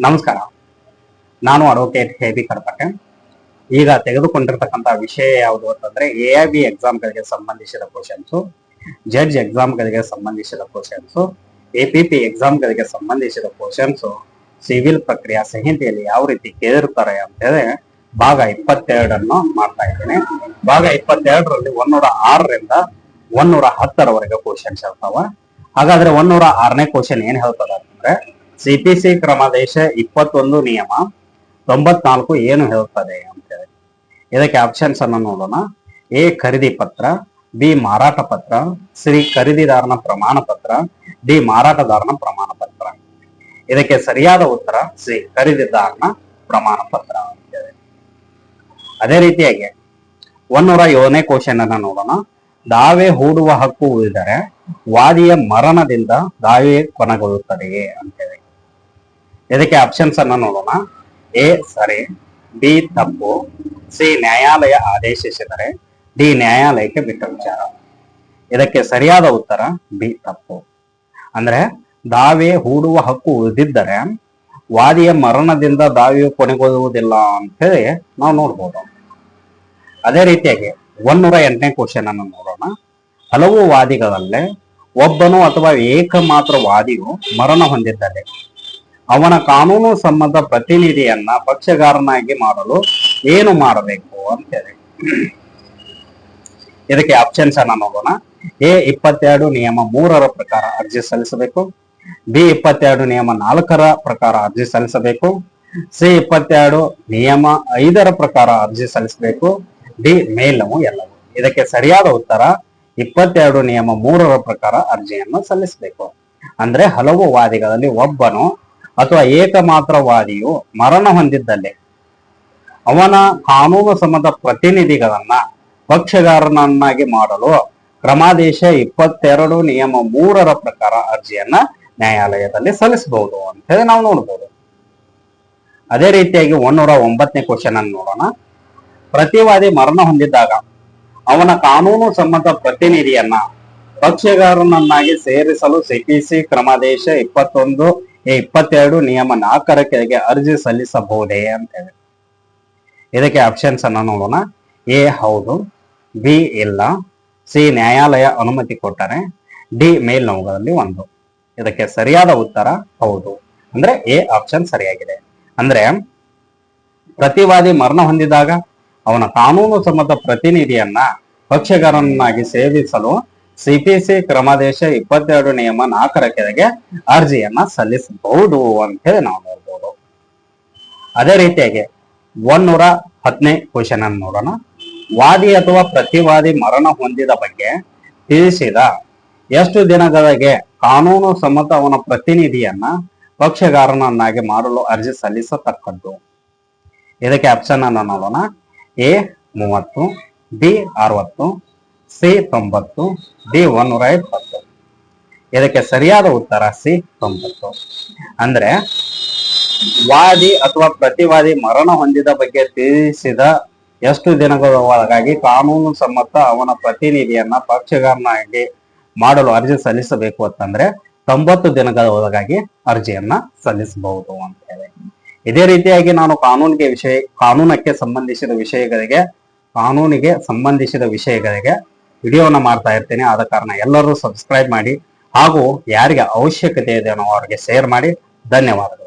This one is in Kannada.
ನಮಸ್ಕಾರ. ನಾನು ಅಡ್ವೊಕೇಟ್ ಕೆ ಬಿ ಕಡಪಟ್ಟೆ ಈಗ ತೆಗೆದುಕೊಂಡಿರ್ತಕ್ಕಂಥ ವಿಷಯ ಯಾವುದು ಅಂತಂದ್ರೆ ಎ ಐ ಬಿ ಎಕ್ಸಾಮ್ಗಳಿಗೆ ಸಂಬಂಧಿಸಿದ ಕ್ವಶನ್ಸ್ ಜಡ್ಜ್ ಎಕ್ಸಾಮ್ಗಳಿಗೆ ಸಂಬಂಧಿಸಿದ ಕ್ವಶನ್ಸ್ ಎ ಪಿ ಪಿ ಎಕ್ಸಾಮ್ಗಳಿಗೆ ಸಂಬಂಧಿಸಿದ ಕ್ವಶನ್ಸ್ ಸಿವಿಲ್ ಪ್ರಕ್ರಿಯಾ ಸಂಹಿತೆಯಲ್ಲಿ ಯಾವ ರೀತಿ ಕೇಳಿರ್ತಾರೆ ಅಂತ ಹೇಳಿ ಭಾಗ ಇಪ್ಪತ್ತೆರಡನ್ನು ಮಾಡ್ತಾ ಇದ್ದೇನೆ. ಭಾಗ ಇಪ್ಪತ್ತೆರಡರಲ್ಲಿ ಒಂದೂರ ಆರರಿಂದ ಒಂದೂರ ಹತ್ತರವರೆಗೆ ಕ್ವಶನ್ಸ್ ಇರ್ತಾವ. ಹಾಗಾದ್ರೆ ಒಂದೂರ ಆರನೇ ಕ್ವಶನ್ ಏನ್ ಹೇಳ್ತದ ಅಂತಂದ್ರೆ ಸಿಪಿಸಿ ಕ್ರಮಾದೇಶ ಇಪ್ಪತ್ತೊಂದು ನಿಯಮ ತೊಂಬತ್ನಾಲ್ಕು ಏನು ಹೇಳುತ್ತದೆ ಅಂತೇಳಿ. ಇದಕ್ಕೆ ಆಪ್ಷನ್ಸ್ ಅನ್ನು ನೋಡೋಣ. ಎ ಖರೀದಿ ಪತ್ರ, ಬಿ ಮಾರಾಟ ಪತ್ರ, ಸಿ ಖರೀದಿದಾರನ ಪ್ರಮಾಣ ಪತ್ರ, ಡಿ ಮಾರಾಟದಾರನ ಪ್ರಮಾಣ ಪತ್ರ. ಇದಕ್ಕೆ ಸರಿಯಾದ ಉತ್ತರ ಸಿ ಖರೀದಿದಾರನ ಪ್ರಮಾಣ ಪತ್ರ ಅಂತೇಳಿ. ಅದೇ ರೀತಿಯಾಗಿ ಒಂದೂರ ಏಳನೇ ಕ್ವಶನ್ ಅನ್ನ ನೋಡೋಣ. ದಾವೆ ಹೂಡುವ ಹಕ್ಕು ಉಳಿದರೆ ವಾದಿಯ ಮರಣದಿಂದ ದಾವೆ ಕೊನೆಗೊಳ್ಳುತ್ತದೆಯೇ ಅಂತೇಳಿ. ಇದಕ್ಕೆ ಆಪ್ಷನ್ಸ್ ಅನ್ನ ನೋಡೋಣ. ಎ, ಸರಿ. ಬಿ, ತಪ್ಪು. ಸಿ, ನ್ಯಾಯಾಲಯ ಆದೇಶಿಸಿದರೆ, ಡಿ, ನ್ಯಾಯಾಲಯಕ್ಕೆ ಬಿಟ್ಟ ವಿಚಾರ. ಇದಕ್ಕೆ ಸರಿಯಾದ ಉತ್ತರ, ಬಿ, ತಪ್ಪು. ಅಂದ್ರೆ, ದಾವೆ ಹೂಡುವ ಹಕ್ಕು ಉಳಿದಿದ್ದರೆ, ವಾದಿಯ ಮರಣದಿಂದ ದಾವೆಯು ಕೊನೆಗೊಳ್ಳುವುದಿಲ್ಲ ಅಂತ ಹೇಳಿ ನಾವು ನೋಡ್ಬೋದು. ಅದೇ ರೀತಿಯಾಗಿ ಒಂದೂರ ಎಂಟನೇ ಕ್ವಶನ್ ಅನ್ನು ನೋಡೋಣ. ಹಲವು ವಾದಿಗಳಲ್ಲೇ ಒಬ್ಬನು ಅಥವಾ ಏಕಮಾತ್ರ ವಾದಿಯು ಮರಣ ಹೊಂದಿದ್ದರೆ ಅವನ ಕಾನೂನು ಸಂಬಂಧ ಪ್ರತಿನಿಧಿಯನ್ನ ಪಕ್ಷಗಾರನಾಗಿ ಮಾಡಲು ಏನು ಮಾಡಬೇಕು ಅಂತ ಹೇಳಿ ಇದಕ್ಕೆ ಆಪ್ಷನ್ಸ್ ಅನ್ನ ನೋಡೋಣ. ಎ ಇಪ್ಪತ್ತೆರಡು ನಿಯಮ ಮೂರರ ಪ್ರಕಾರ ಅರ್ಜಿ ಸಲ್ಲಿಸಬೇಕು. ಬಿ ಇಪ್ಪತ್ತೆರಡು ನಿಯಮ ನಾಲ್ಕರ ಪ್ರಕಾರ ಅರ್ಜಿ ಸಲ್ಲಿಸಬೇಕು. ಸಿ ಇಪ್ಪತ್ತೆರಡು ನಿಯಮ ಐದರ ಪ್ರಕಾರ ಅರ್ಜಿ ಸಲ್ಲಿಸಬೇಕು. ಡಿ ಮೇಲವು ಎಲ್ಲವೂ. ಇದಕ್ಕೆ ಸರಿಯಾದ ಉತ್ತರ ಇಪ್ಪತ್ತೆರಡು ನಿಯಮ ಮೂರರ ಪ್ರಕಾರ ಅರ್ಜಿಯನ್ನು ಸಲ್ಲಿಸಬೇಕು. ಅಂದ್ರೆ ಹಲವು ವಾದಿಗಳಲ್ಲಿ ಒಬ್ಬನು ಅಥವಾ ಏಕಮಾತ್ರವಾದಿಯು ಮರಣ ಹೊಂದಿದ್ದಲ್ಲಿ ಅವನ ಕಾನೂನು ಸಮದ ಪ್ರತಿನಿಧಿಗಳನ್ನ ಪಕ್ಷಗಾರನನ್ನಾಗಿ ಮಾಡಲು ಕ್ರಮಾದೇಶ ಇಪ್ಪತ್ತೆರಡು ನಿಯಮ ಮೂರರ ಪ್ರಕಾರ ಅರ್ಜಿಯನ್ನ ನ್ಯಾಯಾಲಯದಲ್ಲಿ ಸಲ್ಲಿಸಬಹುದು ಅಂತ ಹೇಳಿ ನಾವು ನೋಡ್ಬೋದು. ಅದೇ ರೀತಿಯಾಗಿ ಒಂದೂರ ಒಂಬತ್ತನೇ ಕ್ವಶನ್ ಅನ್ನು ನೋಡೋಣ. ಪ್ರತಿವಾದಿ ಮರಣ ಹೊಂದಿದ್ದಾಗ ಅವನ ಕಾನೂನು ಸಂಬಂಧ ಪ್ರತಿನಿಧಿಯನ್ನ ಪಕ್ಷಗಾರನನ್ನಾಗಿ ಸೇರಿಸಲು ಸಿಪಿಸಿ ಕ್ರಮಾದೇಶ ಇಪ್ಪತ್ತೊಂದು ಇಪ್ಪತ್ತೆರಡು ನಿಯಮ ನಾಲ್ಕರ ಕೆಳಗೆ ಅರ್ಜಿ ಸಲ್ಲಿಸಬಹುದೇ ಅಂತ ಹೇಳಿ. ಇದಕ್ಕೆ ಆಪ್ಷನ್ಸ್ ಅನ್ನ ನೋಡೋಣ. ಎ, ಹೌದು. ಬಿ, ಇಲ್ಲ. ಸಿ, ನ್ಯಾಯಾಲಯ ಅನುಮತಿ ಕೊಟ್ಟರೆ. ಡಿ, ಮೇಲ್ನವುಗಳಲ್ಲಿ ಒಂದು. ಇದಕ್ಕೆ ಸರಿಯಾದ ಉತ್ತರ ಹೌದು. ಅಂದ್ರೆ ಎ ಆಪ್ಷನ್ ಸರಿಯಾಗಿದೆ. ಅಂದ್ರೆ ಪ್ರತಿವಾದಿ ಮರಣ ಹೊಂದಿದಾಗ ಅವನ ಕಾನೂನು ಸಮ್ಮತ ಪ್ರತಿನಿಧಿಯನ್ನ ಪಕ್ಷಗಾರನನ್ನಾಗಿ ಸೇವಿಸಲು ಸಿಪಿಸಿ ಕ್ರಮಾದೇಶ ಇಪ್ಪತ್ತೆರಡು ನಿಯಮ ನಾಲ್ಕರ ಕೆಳಗೆ ಅರ್ಜಿಯನ್ನ ಸಲ್ಲಿಸಬಹುದು ಅಂತ ಹೇಳಿ ನಾವು ನೋಡ್ಬೋದು. ಅದೇ ರೀತಿಯಾಗಿ ಒಂದೂರ ಹತ್ತನೇ ಕ್ವಶನ್ ಅನ್ನು ನೋಡೋಣ. ವಾದಿ ಅಥವಾ ಪ್ರತಿವಾದಿ ಮರಣ ಹೊಂದಿದ ಬಗ್ಗೆ ತಿಳಿಸಿದ ಎಷ್ಟು ದಿನಗಳಿಗೆ ಕಾನೂನು ಸಮ್ಮತ ಅವನ ಪ್ರತಿನಿಧಿಯನ್ನ ಪಕ್ಷಗಾರನನ್ನಾಗಿ ಮಾಡಲು ಅರ್ಜಿ ಸಲ್ಲಿಸತಕ್ಕದ್ದು? ಇದಕ್ಕೆ ಆಪ್ಷನ್ ಅನ್ನು ನೋಡೋಣ. ಎ ಮೂವತ್ತು ಬಿ ಅರವತ್ತು ಸಿ ತೊಂಬತ್ತು, ಡಿ ಒಂದೂರ ಇಪ್ಪತ್ತು ಇದಕ್ಕೆ ಸರಿಯಾದ ಉತ್ತರ ಸಿ ತೊಂಬತ್ತು. ಅಂದ್ರೆ ವಾದಿ ಅಥವಾ ಪ್ರತಿವಾದಿ ಮರಣ ಹೊಂದಿದ ಬಗ್ಗೆ ತಿಳಿಸಿದ ಎಷ್ಟು ದಿನಗಳ ಒಳಗಾಗಿ ಕಾನೂನು ಸಮ್ಮತ ಅವನ ಪ್ರತಿನಿಧಿಯನ್ನ ಪಕ್ಷಗಾರನಾಗಿ ಮಾಡಲು ಅರ್ಜಿ ಸಲ್ಲಿಸಬೇಕು ಅಂತಂದ್ರೆ ತೊಂಬತ್ತು ದಿನಗಳ ಒಳಗಾಗಿ ಅರ್ಜಿಯನ್ನ ಸಲ್ಲಿಸಬಹುದು ಅಂತ ಹೇಳಿ. ಇದೇ ರೀತಿಯಾಗಿ ನಾನು ಕಾನೂನಿಗೆ ವಿಷಯ, ಕಾನೂನಕ್ಕೆ ಸಂಬಂಧಿಸಿದ ವಿಷಯಗಳಿಗೆ, ಕಾನೂನಿಗೆ ಸಂಬಂಧಿಸಿದ ವಿಷಯಗಳಿಗೆ ವಿಡಿಯೋನ ಮಾಡ್ತಾ ಇರ್ತೇನೆ. ಆದ ಕಾರಣ ಎಲ್ಲರೂ ಸಬ್ಸ್ಕ್ರೈಬ್ ಮಾಡಿ ಹಾಗೂ ಯಾರಿಗೆ ಅವಶ್ಯಕತೆ ಇದೆ ಅನ್ನೋ ಅವರಿಗೆ ಶೇರ್ ಮಾಡಿ. ಧನ್ಯವಾದಗಳು.